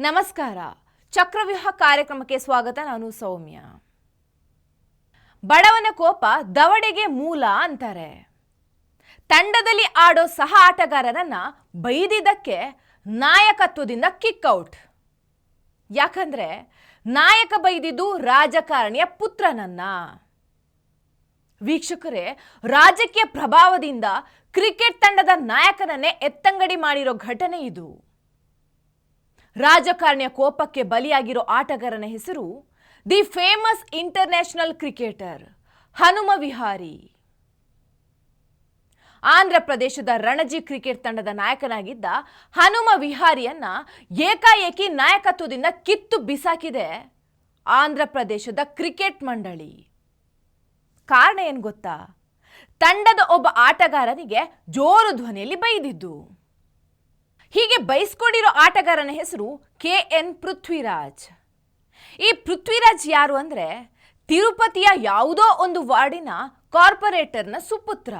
ನಮಸ್ಕಾರ. ಚಕ್ರವ್ಯೂಹ ಕಾರ್ಯಕ್ರಮಕ್ಕೆ ಸ್ವಾಗತ. ನಾನು ಸೌಮ್ಯ. ಬಡವನ ಕೋಪ ದವಡೆಗೆ ಮೂಲ ಅಂತಾರೆ. ತಂಡದಲ್ಲಿ ಆಡೋ ಸಹ ಆಟಗಾರರನ್ನ ಬೈದಿದ್ದಕ್ಕೆ ನಾಯಕತ್ವದಿಂದ ಕಿಕ್ಔಟ್ ಯಾಕಂದ್ರೆ ನಾಯಕ ಬೈದಿದ್ದು ರಾಜಕಾರಣಿಯ ಪುತ್ರನನ್ನ. ವೀಕ್ಷಕರೇ, ರಾಜಕೀಯ ಪ್ರಭಾವದಿಂದ ಕ್ರಿಕೆಟ್ ತಂಡದ ನಾಯಕನನ್ನೇ ಎತ್ತಂಗಡಿ ಮಾಡಿರೋ ಘಟನೆ ಇದು. ರಾಜಕಾರಣಿಯ ಕೋಪಕ್ಕೆ ಬಲಿಯಾಗಿರೋ ಆಟಗಾರನ ಹೆಸರು the famous international cricketer Hanuma Vihari. Andhra ಪ್ರದೇಶದ ರಣಜಿ ಕ್ರಿಕೆಟ್ ತಂಡದ ನಾಯಕನಾಗಿದ್ದ ಹನುಮ ವಿಹಾರಿಯನ್ನ ಏಕಾಏಕಿ ನಾಯಕತ್ವದಿಂದ ಕಿತ್ತು ಬಿಸಾಕಿದೆ ಆಂಧ್ರ ಪ್ರದೇಶದ ಕ್ರಿಕೆಟ್ ಮಂಡಳಿ. ಕಾರಣ ಏನು ಗೊತ್ತಾ? ತಂಡದ ಒಬ್ಬ ಆಟಗಾರನಿಗೆ ಜೋರು ಧ್ವನಿಯಲ್ಲಿ ಬೈದಿದ್ದು. ಹೀಗೆ ಬಯಸ್ಕೊಂಡಿರೋ ಆಟಗಾರನ ಹೆಸರು ಕೆ ಎನ್ ಪೃಥ್ವಿರಾಜ್. ಈ ಪೃಥ್ವಿರಾಜ್ ಯಾರು ಅಂದರೆ ತಿರುಪತಿಯ ಯಾವುದೋ ಒಂದು ವಾರ್ಡಿನ ಕಾರ್ಪೊರೇಟರ್ನ ಸುಪುತ್ರ.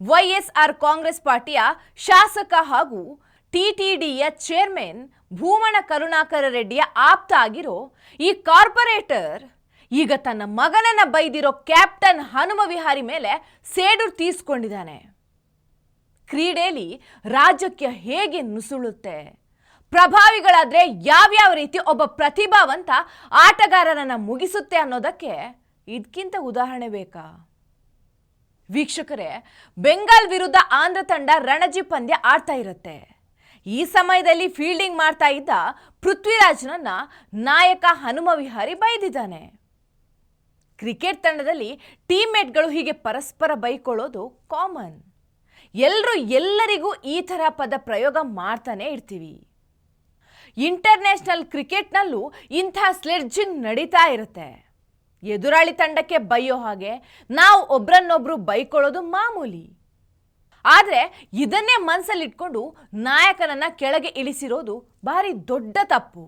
ವೈ ಎಸ್ ಆರ್ ಕಾಂಗ್ರೆಸ್ ಪಾರ್ಟಿಯ ಶಾಸಕ ಹಾಗೂ ಟಿ ಟಿ ಡಿಯ ಚೇರ್ಮನ್ ಭೂಮಣ ಕರುಣಾಕರ ರೆಡ್ಡಿಯ ಆಪ್ತ ಆಗಿರೋ ಈ ಕಾರ್ಪೊರೇಟರ್ ಈಗ ತನ್ನ ಮಗನನ್ನ ಬೈದಿರೋ ಕ್ಯಾಪ್ಟನ್ ಹನುಮ ವಿಹಾರಿ ಮೇಲೆ ಸೇಡು ತೀರ್ಸ್ಕೊಂಡಿದ್ದಾನೆ. ಕ್ರೀಡೆಯಲ್ಲಿ ರಾಜ್ಯಕ್ಕೆ ಹೇಗೆ ನುಸುಳುತ್ತೆ? ಪ್ರಭಾವಿಗಳಾದರೆ ಯಾವ್ಯಾವ ರೀತಿ ಒಬ್ಬ ಪ್ರತಿಭಾವಂತ ಆಟಗಾರರನ್ನು ಮುಗಿಸುತ್ತೆ ಅನ್ನೋದಕ್ಕೆ ಇದಕ್ಕಿಂತ ಉದಾಹರಣೆ ಬೇಕಾ? ವೀಕ್ಷಕರೇ, ಬೆಂಗಾಲ್ ವಿರುದ್ಧ ಆಂಧ್ರ ತಂಡ ರಣಜಿ ಪಂದ್ಯ ಆಡ್ತಾ ಇರುತ್ತೆ. ಈ ಸಮಯದಲ್ಲಿ ಫೀಲ್ಡಿಂಗ್ ಮಾಡ್ತಾ ಇದ್ದ ಪೃಥ್ವಿರಾಜ್ನನ್ನ ನಾಯಕ ಹನುಮ ವಿಹಾರಿ ಬೈದಿದ್ದಾನೆ. ಕ್ರಿಕೆಟ್ ತಂಡದಲ್ಲಿ ಟೀಮ್ಮೇಟ್ಗಳು ಹೀಗೆ ಪರಸ್ಪರ ಬೈಕೊಳ್ಳೋದು ಕಾಮನ್. ಎಲ್ಲರೂ ಎಲ್ಲರಿಗೂ ಈ ಥರ ಪದ ಪ್ರಯೋಗ ಮಾಡ್ತಾನೆ ಇರ್ತೀವಿ. ಇಂಟರ್ನ್ಯಾಷನಲ್ ಕ್ರಿಕೆಟ್ನಲ್ಲೂ ಇಂಥ ಸ್ಲೆಡ್ಜಿಂಗ್ ನಡೀತಾ ಇರುತ್ತೆ. ಎದುರಾಳಿ ತಂಡಕ್ಕೆ ಬೈಯೋ ಹಾಗೆ ನಾವು ಒಬ್ರನ್ನೊಬ್ರು ಬೈಕೊಳ್ಳೋದು ಮಾಮೂಲಿ. ಆದರೆ ಇದನ್ನೇ ಮನಸ್ಸಲ್ಲಿಟ್ಕೊಂಡು ನಾಯಕನನ್ನು ಕೆಳಗೆ ಇಳಿಸಿರೋದು ಭಾರಿ ದೊಡ್ಡ ತಪ್ಪು.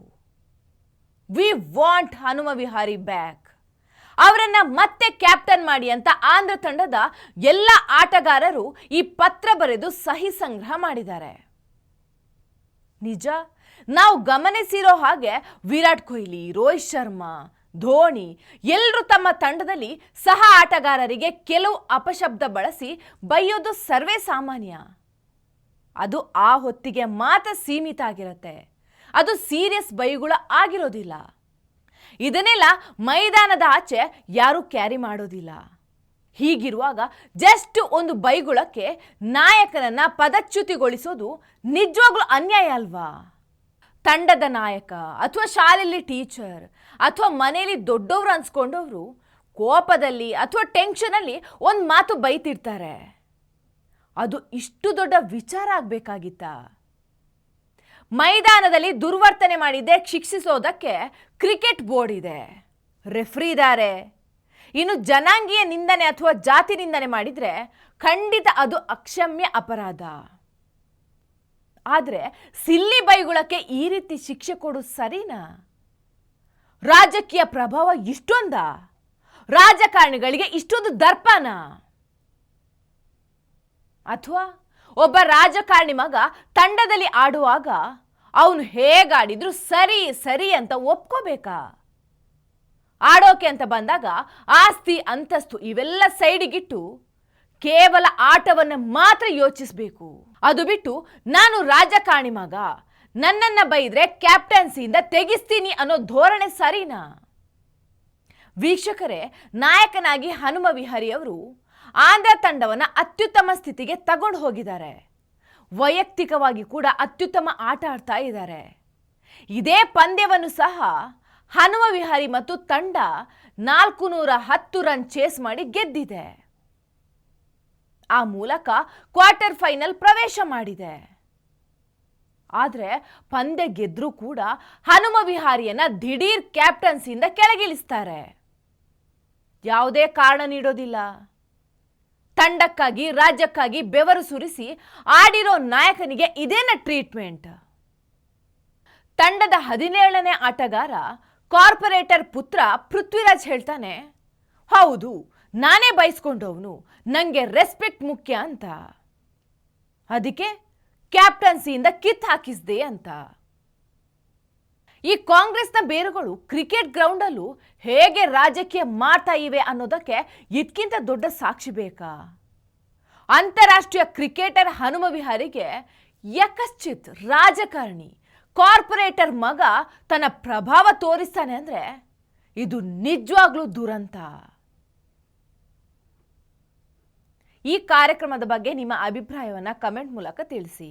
We want Hanuma Vihari back ಅವರನ್ನ ಮತ್ತೆ ಕ್ಯಾಪ್ಟನ್ ಮಾಡಿ ಅಂತ ಆಂಧ್ರ ತಂಡದ ಎಲ್ಲ ಆಟಗಾರರು ಈ ಪತ್ರ ಬರೆದು ಸಹಿ ಸಂಗ್ರಹ ಮಾಡಿದ್ದಾರೆ. ನಿಜ? ನಾವು ಗಮನಿಸಿರೋ ಹಾಗೆ ವಿರಾಟ್ ಕೊಹ್ಲಿ, ರೋಹಿತ್ ಶರ್ಮಾ, ಧೋನಿ ಎಲ್ಲರೂ ತಮ್ಮ ತಂಡದಲ್ಲಿ ಸಹ ಆಟಗಾರರಿಗೆ ಕೆಲವು ಅಪಶಬ್ದ ಬಳಸಿ ಬೈಯೋದು ಸರ್ವೇ ಸಾಮಾನ್ಯ. ಅದು ಆ ಹೊತ್ತಿಗೆ ಮಾತ್ರ ಸೀಮಿತ ಆಗಿರುತ್ತೆ. ಅದು ಸೀರಿಯಸ್ ಬೈಗುಳ ಆಗಿರೋದಿಲ್ಲ. ಇದನ್ನೆಲ್ಲ ಮೈದಾನದ ಆಚೆ ಯಾರೂ ಕ್ಯಾರಿ ಮಾಡೋದಿಲ್ಲ. ಹೀಗಿರುವಾಗ ಜಸ್ಟ್ ಒಂದು ಬೈಗುಳಕ್ಕೆ ನಾಯಕನನ್ನ ಪದಚ್ಯುತಿಗೊಳಿಸೋದು ನಿಜವಾಗ್ಲೂ ಅನ್ಯಾಯ ಅಲ್ವಾ? ತಂಡದ ನಾಯಕ ಅಥವಾ ಶಾಲೆಯಲ್ಲಿ ಟೀಚರ್ ಅಥವಾ ಮನೆಯಲ್ಲಿ ದೊಡ್ಡವರು ಅನ್ಸ್ಕೊಂಡವರು ಕೋಪದಲ್ಲಿ ಅಥವಾ ಟೆನ್ಷನಲ್ಲಿ ಒಂದು ಮಾತು ಬೈತಿರ್ತಾರೆ. ಅದು ಇಷ್ಟು ದೊಡ್ಡ ವಿಚಾರ ಆಗ್ಬೇಕಾಗಿತ್ತಾ? ಮೈದಾನದಲ್ಲಿ ದುರ್ವರ್ತನೆ ಮಾಡಿದ್ದೆ, ಶಿಕ್ಷಿಸೋದಕ್ಕೆ ಕ್ರಿಕೆಟ್ ಬೋರ್ಡ್ ಇದೆ. ರೆಫ್ರಿ ಇದ್ದಾರೆ ಇನ್ನು ಜನಾಂಗೀಯ ನಿಂದನೆ ಅಥವಾ ಜಾತಿ ನಿಂದನೆ ಮಾಡಿದರೆ ಖಂಡಿತ ಅದು ಅಕ್ಷಮ್ಯ ಅಪರಾಧ. ಆದರೆ ಸಿಲ್ಲಿ ಬೈಗುಳಕ್ಕೆ ಈ ರೀತಿ ಶಿಕ್ಷೆ ಕೊಡು ಸರಿನಾ? ರಾಜಕೀಯ ಪ್ರಭಾವ ಇಷ್ಟೊಂದ? ರಾಜಕಾರಣಿಗಳಿಗೆ ಇಷ್ಟೊಂದು ದರ್ಪನಾ? ಅಥವಾ ಒಬ್ಬ ರಾಜಕಾರಣಿ ಮಗ ತಂಡದಲ್ಲಿ ಆಡುವಾಗ ಅವನು ಹೇಗಾಡಿದ್ರು ಸರಿ ಸರಿ ಅಂತ ಒಪ್ಕೋಬೇಕಾ? ಆಡೋಕೆ ಅಂತ ಬಂದಾಗ ಆಸ್ತಿ, ಅಂತಸ್ತು ಇವೆಲ್ಲ ಸೈಡಿಗಿಟ್ಟು ಕೇವಲ ಆಟವನ್ನು ಮಾತ್ರ ಯೋಚಿಸಬೇಕು. ಅದು ಬಿಟ್ಟು ನಾನು ರಾಜಕಾರಣಿ ಮಗ, ನನ್ನನ್ನ ಬೈದ್ರೆ ಕ್ಯಾಪ್ಟನ್ಸಿಯಿಂದ ತೆಗಿಸ್ತೀನಿ ಅನ್ನೋ ಧೋರಣೆ ಸರಿನಾ? ವೀಕ್ಷಕರೇ, ನಾಯಕನಾಗಿ ಹನುಮ ವಿಹಾರಿ ಅವರು ಆಂಧ್ರ ತಂಡವನ್ನು ಅತ್ಯುತ್ತಮ ಸ್ಥಿತಿಗೆ ತಗೊಂಡು ಹೋಗಿದ್ದಾರೆ. ವೈಯಕ್ತಿಕವಾಗಿ ಕೂಡ ಅತ್ಯುತ್ತಮ ಆಟ ಆಡ್ತಾ ಇದ್ದಾರೆ. ಇದೇ ಪಂದ್ಯವನ್ನು ಸಹ ಹನುಮ ವಿಹಾರಿ ಮತ್ತು ತಂಡ ನಾಲ್ಕು ನೂರ ಹತ್ತು ರನ್ ಚೇಸ್ ಮಾಡಿ ಗೆದ್ದಿದೆ. ಆ ಮೂಲಕ ಕ್ವಾರ್ಟರ್ ಫೈನಲ್ ಪ್ರವೇಶ ಮಾಡಿದೆ. ಆದರೆ ಪಂದ್ಯ ಗೆದ್ರೂ ಕೂಡ ಹನುಮ ವಿಹಾರಿಯನ್ನು ದಿಢೀರ್ ಕ್ಯಾಪ್ಟನ್ಸಿಯಿಂದ ಕೆಳಗಿಳಿಸ್ತಾರೆ. ಯಾವುದೇ ಕಾರಣ ನೀಡೋದಿಲ್ಲ. ತಂಡಕ್ಕಾಗಿ, ರಾಜ್ಯಕ್ಕಾಗಿ ಬೆವರು ಸುರಿಸಿ ಆಡಿರೋ ನಾಯಕನಿಗೆ ಇದೇನ ಟ್ರೀಟ್ಮೆಂಟ್ ತಂಡದ ಹದಿನೇಳನೇ ಆಟಗಾರ, ಕಾರ್ಪೊರೇಟರ್ ಪುತ್ರ ಪೃಥ್ವಿರಾಜ್ ಹೇಳ್ತಾನೆ, ಹೌದು, ನಾನೇ ಬಯಸ್ಕೊಂಡವನು ನನಗೆ ರೆಸ್ಪೆಕ್ಟ್ ಮುಖ್ಯ ಅಂತ. ಅದಕ್ಕೆ ಕ್ಯಾಪ್ಟನ್ಸಿಯಿಂದ ಕಿತ್ ಹಾಕಿಸ್ದೆ ಅಂತ. ಈ ಕಾಂಗ್ರೆಸ್ನ ಬೇರುಗಳು ಕ್ರಿಕೆಟ್ ಗ್ರೌಂಡಲ್ಲೂ ಹೇಗೆ ರಾಜಕೀಯ ಮಾಡ್ತಾ ಇವೆ ಅನ್ನೋದಕ್ಕೆ ಇದಕ್ಕಿಂತ ದೊಡ್ಡ ಸಾಕ್ಷಿ ಬೇಕಾ? ಅಂತಾರಾಷ್ಟ್ರೀಯ ಕ್ರಿಕೆಟರ್ ಹನುಮ ವಿಹಾರಿಗೆ ಯಕಶ್ಚಿತ್ ರಾಜಕಾರಣಿ, ಕಾರ್ಪೊರೇಟರ್ ಮಗ ತನ್ನ ಪ್ರಭಾವ ತೋರಿಸ್ತಾನೆ ಅಂದರೆ ಇದು ನಿಜವಾಗ್ಲೂ ದುರಂತ. ಈ ಕಾರ್ಯಕ್ರಮದ ಬಗ್ಗೆ ನಿಮ್ಮ ಅಭಿಪ್ರಾಯವನ್ನು ಕಮೆಂಟ್ ಮೂಲಕ ತಿಳಿಸಿ.